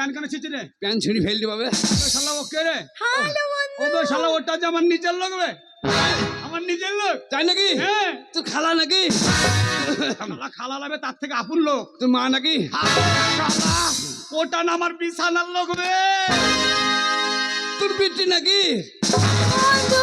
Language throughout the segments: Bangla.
প্যান কেন ছিঁচি রে? প্যান ছিঁড়ি ফেলতে পাবে শালা ও কে রে? হ্যালো ও তো শালা ওটা যে আমার নিজের লোক রে? আমার নিজের লোক? তাই নাকি? হ্যাঁ। তুই খালা নাকি? শালা খালা লাগবে তার থেকে আপন লোক। তোর মা নাকি? ওটা না আমার বিছানার লোক রে। তোর পিতৃ নাকি? বন্ধু।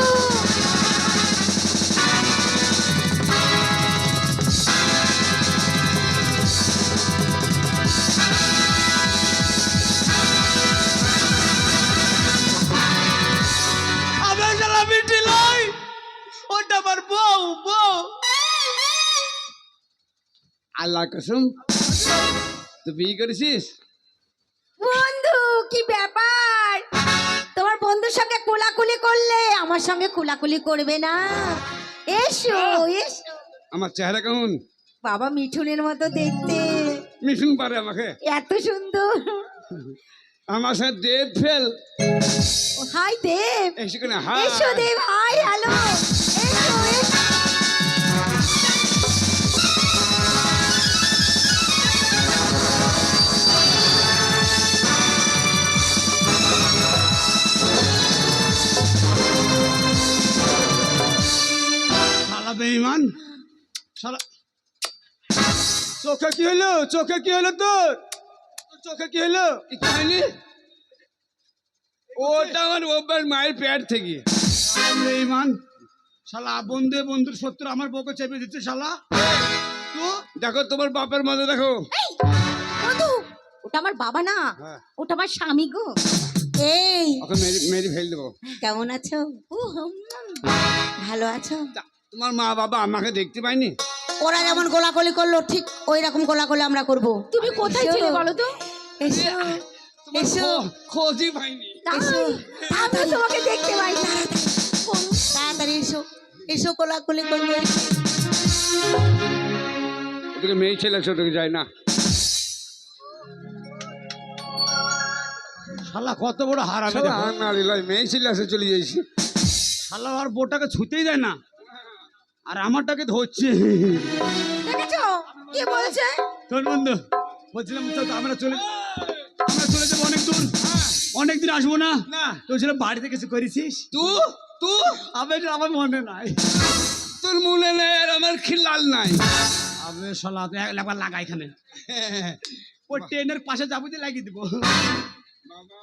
আল্লাহ কসম তুই বিয়ে করেছিস? বন্ধু কি ব্যাপার? তোমার বন্ধুর সঙ্গে কোলাকুলি করলে আমার সঙ্গে কোলাকুলি করবে না। এসো এসো। আমার চেহারা কেমন? বাবা মিঠুনের মতো দেখতে। মিঠুন পারে আমাকে। এত সুন্দর। আমার সাথে দেব ফেল। ও, হাই দেব। এসে কেন হ্যাঁ এসো দেব হাই হ্যালো। শালা চোখে কি হলো? চোখে কি হলো তোর? চোখে কি হলো? কিছু হয়নি ওটা আমার ওবার মায়ের পেট থেকে। শালা শালা বন্ধু বন্ধুর শত্রু আমার বউকে চেপে দিচ্ছে শালা। তো দেখো তোমার বাপের মধ্যে দেখো। বন্ধু ওটা আমার বাবা না। হ্যাঁ। ওটা আমার স্বামী গো। এই। ওকে মেরি মেরি ফেল দেবো। কেমন আছো? ও, ভালো আছো? তোমার মা বাবা আমাকে দেখতে পাইনি ওরা যেমন গোলাগুলি করল ঠিক ওই রকম গোলাগুলি আমরা করব। তুমি কোথায় ছিলে বলো তো? এসো। এসো। খোঁজই পাইনি। এসো তাড়াতাড়ি। তোমাকে দেখতে পাই। তাড়াতাড়ি এসো। এসো করব। ওদিকে মেয়ে ছেলে যায় না। শালা কত বড় দেখো। মেয়ে ছেলে আসে চলে যাইছি। শালা আর বোটাকে ছুতেই দেয় না। আর আমারটাকে ধরছে। দেখেছ? কি বলছে? তোর বন্ধু বলছিলাম তো আমরা চলে আমরা চলে যাব অনেক দূর। অনেক দিন আসব না। না। তো ছিল বাড়িতে কিছু করেছিস? তু? তু? আবে আমার মনে নাই। তোর মনে নেই আর আমার খিলাল নাই? আবে শালা একবার লাগা এখানে। ও ট্রেনের পাশে যাব যে লাগিয়ে দিব। বাবা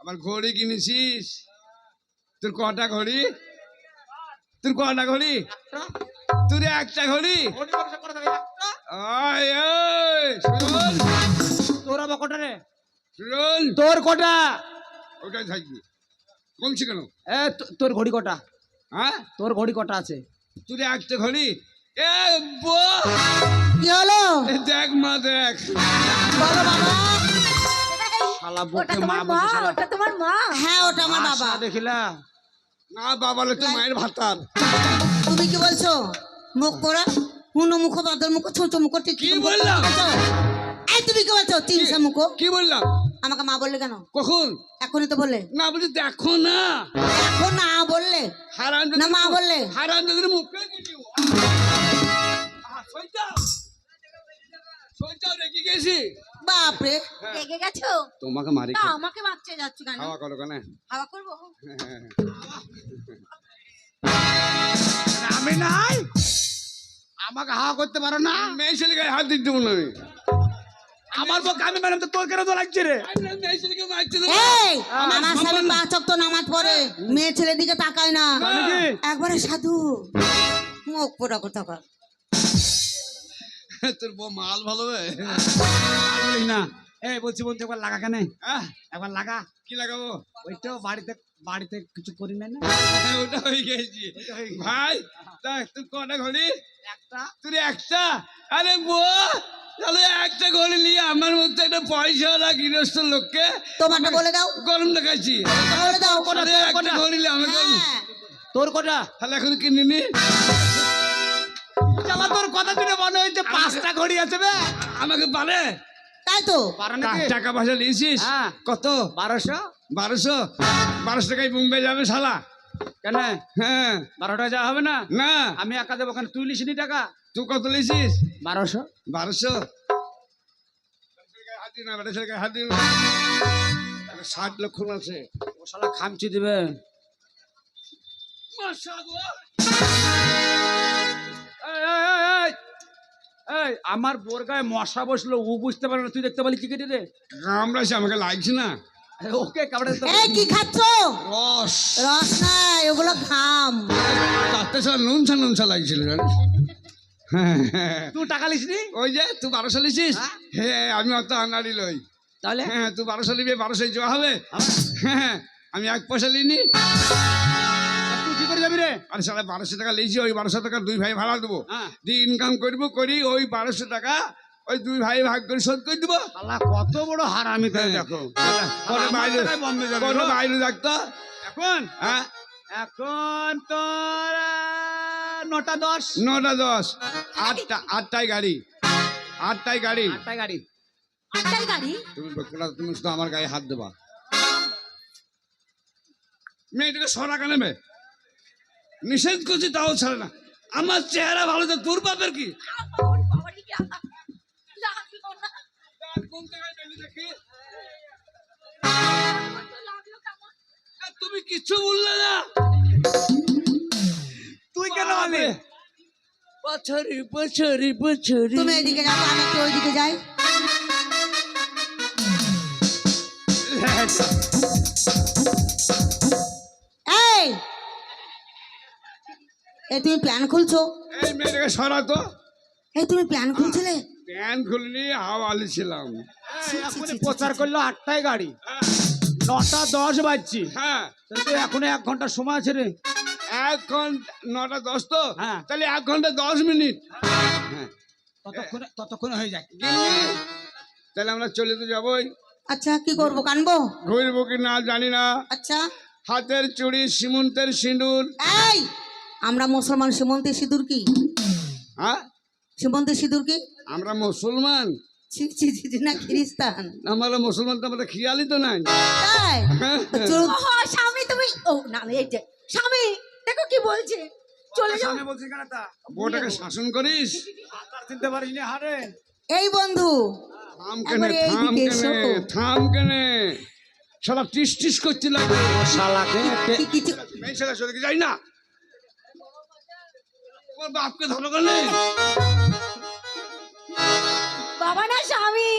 আবার ঘড়ি কিনেছিস? তোর কটা ঘড়ি? তোর কটা ঘড়ি? তোর একটা ঘড়ি? তোর আবার কটা রে? তোর কটা? ওটাই থাকবি। কমছি কেন? এ তোর ঘড়ি কটা? হ্যাঁ? তোর ঘড়ি কটা আছে? তোর একটা ঘড়ি? এ হলো? দেখ মা দেখ। বলো বাবা। শালা ওটা বুকে মা ওটা তোমার মা। হ্যাঁ ওটা আমার বাবা। দেখিলা? না বাবা তো মায়ের ভাতার। তুমি কি বলছো? মুখ পড়া? হুনো মুখ বাদর মুখ ছোট মুখ কি বললাম? এই তুমি কি বলছো? তিনশো মুখ। কি বললাম? আমাকে মা বললে কেন? কখন? এখনই তো বললে। না বলছি দেখো না। এখন না বললে। হারান না মা বললে। হারান তোদের মুখে। সইটাও রেখে গেছি। বাপরে রেগে গেছো? তোমাকে মারি তা আমাকে যাচ্ছ কেন? খাওয়া করো কেন? হাওয়া করব? আমি নাই? আমাকে হাওয়া করতে পারো না? মেয়ে ছেলে গায়ে হাত দিতে বলো আমি। আমার পক্ষে আমি ম্যাডাম তো তোর কেন তো লাগছে রে? এই আমার স্বামী পাঁচ ওয়াক্ত নামাজ পড়ে মেয়ে ছেলের দিকে তাকায় না। একবারে সাধু। মুখ পোড়া কথা তোর বউ মাল ভালো বলিস না। এই বলছি বলছি একবার লাগা কেন একবার লাগা। কি লাগাবো? ওই তো বাড়িতে বাড়িতে কিছু করি না না। হ্যাঁ, ওটা হয়ে গেছি। ভাই দেখ তুই কটা ঘড়ি? একটা। তুই একটা? আরে বউ তাহলে একটা ঘড়ি নিয়ে আমার মধ্যে একটা পয়সাওয়ালা গৃহস্থ লোককে তোমারটা বলে দাও। গরম দেখাচ্ছি। বলে দাও। আরে একটা ঘড়ি নিলে আমি গরম হ্যাঁ। তোর কটা? তাহলে এখন কিনে নি। চালা তোর কথা শুনে মনে হয়েছে পাঁচটা ঘড়ি আছে বে। আমাকে পারে? তাই তো? টাকা পয়সা নিয়েছিস? হ্যাঁ। কত? বারোশো। বারোশো? বারোশো টাকায় বোম্বে যাবে শালা। কেন? হ্যাঁ। বারো টাকা যাওয়া হবে না? না। আমি একা দেবো ওখানে তুই লিসিনি টাকা? তুই কত নিয়েছিস বারোশো। বারোশো? ষাট লক্ষণ আছে। ও শালা খামচি দিবে। আমার বোর গায়ে মশা বসল ও বুঝতে পারে না তুই দেখতে পারলি কি কেটে রে কামড়াইছে আমাকে লাগছে না। ওকে কামড়ে দিতে এই কি খাচ্ছ? রস। রস নাই ওগুলো খাম। তাতে সব নুনসা নুনসা লাগছিল জানিস? হ্যাঁ, হ্যাঁ। তুই টাকা লিস নি ওই যে তুই বারোশো লিছিস হ্যাঁ। আমি অত আনাড়ি লই। তাহলে? হ্যাঁ তুই বারোশো নিবি বারোশো জোয়া হবে। হ্যাঁ আমি এক পয়সা লিনি আর বারোশো টাকা লিছি ওই বারোশো টাকা দুই ভাই ভাড়া দেবো। হ্যাঁ। দিয়ে ইনকাম করব করি ওই বারোশো টাকা ওই দুই ভাই ভাগ করে শোধ করে দেবো। শালা কত বড় হারামি তাই দেখো। কোনো আমার বাইরে কোনো বাইরে থাকতো এখন? হ্যাঁ। এখন তোর নটা দশ। নটা দশ। আটটা আটটায় গাড়ি। আটটায় গাড়ি। গাড়ি। আটটাই গাড়ি? তুমি তুমি শুধু আমার গায়ে হাত দেবা। মেয়েটাকে সরা কেন বে নিষেধ করছি তাও ছাড়ে না। আমার চেহারা ভালো তো তোর বাপের কি? তুমি কিচ্ছু বললে না। তুই কেন বললি বছরি বছরি বছরি তুমি এদিকে যাও আমি একটু ওইদিকে যাই। এই তুমি প্ল্যান খুলছো? এই মেয়েটাকে সরা তো। এই তুমি প্ল্যান খুলছিলে? প্যান খুলিনি হাওয়া আলিছিলাম। এখনই প্রচার করল আটটায় গাড়ি। নটা দশ বাজছি। হ্যাঁ। তাহলে তো এখনও এক ঘণ্টা সময় আছে রে। এক ঘণ্টা নটা দশ তো? হ্যাঁ। তাহলে এক ঘণ্টা দশ মিনিট। হ্যাঁ। ততক্ষণে ততক্ষণে হয়ে যায় তাহলে আমরা চলে তো যাবোই। আচ্ছা কি করব কানবো? ঘুরবো কি না জানি না। আচ্ছা। হাতের চুড়ি সিমন্তের সিঁদুর। এই! আমরা মুসলমান সীমন্তে সিঁদুর কি? হ্যাঁ? সীমন্তে সিঁদুর কি? আমরা মুসলমান। ছি ছি ছি ছি, না খ্রিস্টান। আমরা মুসলমান তো আমাদের খেয়ালই তো নাই। তাই? হ্যাঁ, তো চলো ও স্বামী তুমি ও না এই যে স্বামী দেখো কি বলছে। চলে যাও। সামনে বলছি কেন তা? বউটাকে শাসন করিস? তার চিনতে পারিস না হারে। এই বন্ধু থাম কেনে টিস টিস করতে লাগে শালাকে কি কিছু এই ছেলে সদিকে যাই না। তোমার বাপকে ধরো বাবা না স্বামী।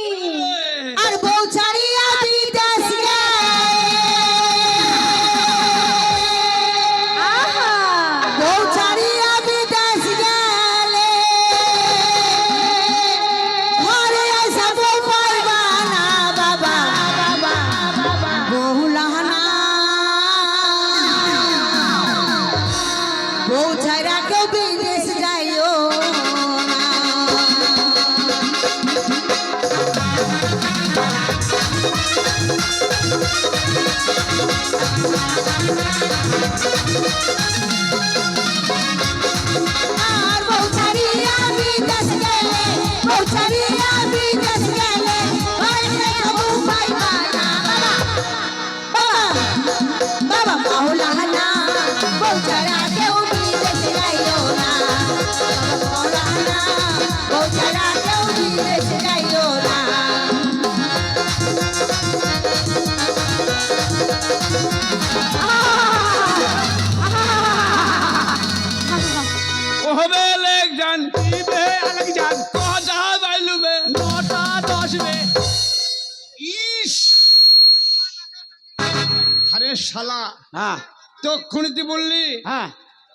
শালা। হ্যাঁ। তক্ষণি তুই বললি হ্যাঁ।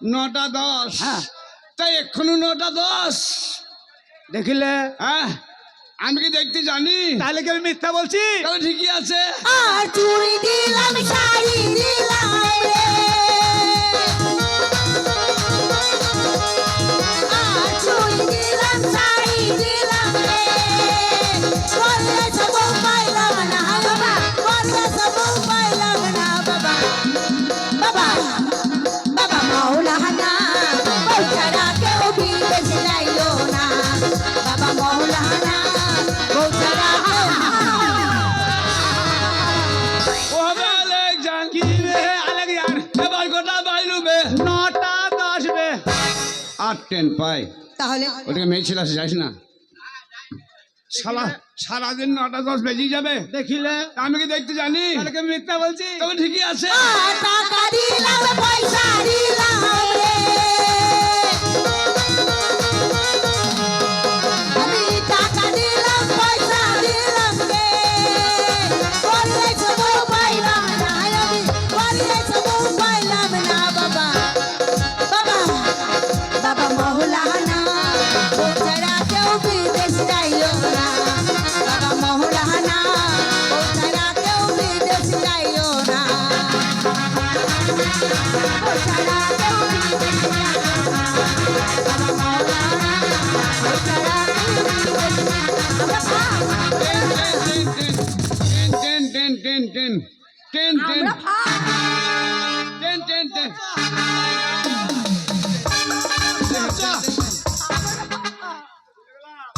নটা দশ। হ্যাঁ। তাই এক্ষুনি নটা দশ। দেখিলে? হ্যাঁ। আমি কি দেখতে জানি? তাহলে কি আমি মিথ্যা বলছি? তাহলে ঠিকই আছে। আর চুরি দিলাম শাড়ি দিলাম রে। টেন পাই তাহলে ওটাকে মেয়ে ছিল আসে যাইস না? সারা সারাদিন নটা দশ বেজে যাবে। দেখিলে? আমি কি দেখতে জানি? মিথ্যা বলছি? তবে ঠিকই আছে।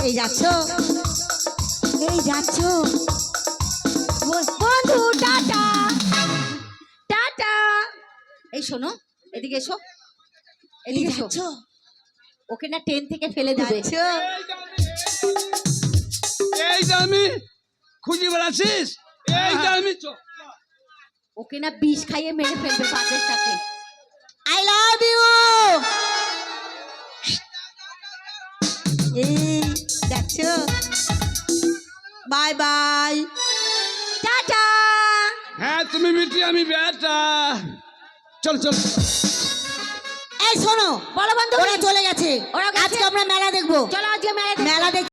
এই যাচ্ছ? এই যাচ্ছ? বন্ধু টাটা। টাটা। এই শোনো এদিকে এসো। এদিকে এসো। ওকে না ট্রেন থেকে ফেলে দেবে। এই যে আমি। খুঁজে বেড়াচ্ছিস? এই যে আমি। ওকে না বিষ খাইয়ে মেরে ফেলবে বাঘের সাথে। আই লাভ ইউ এই। যাচ্ছ বাই বাই। টাটা। হ্যাঁ তুমি মিটি আমি বেটা। চল চল। এই শোনো বলো বন্ধু। ওরা চলে গেছে। ওরা গেছে? আজকে আমরা মেলা দেখব। চলো আজকে মেলা মেলা দেখ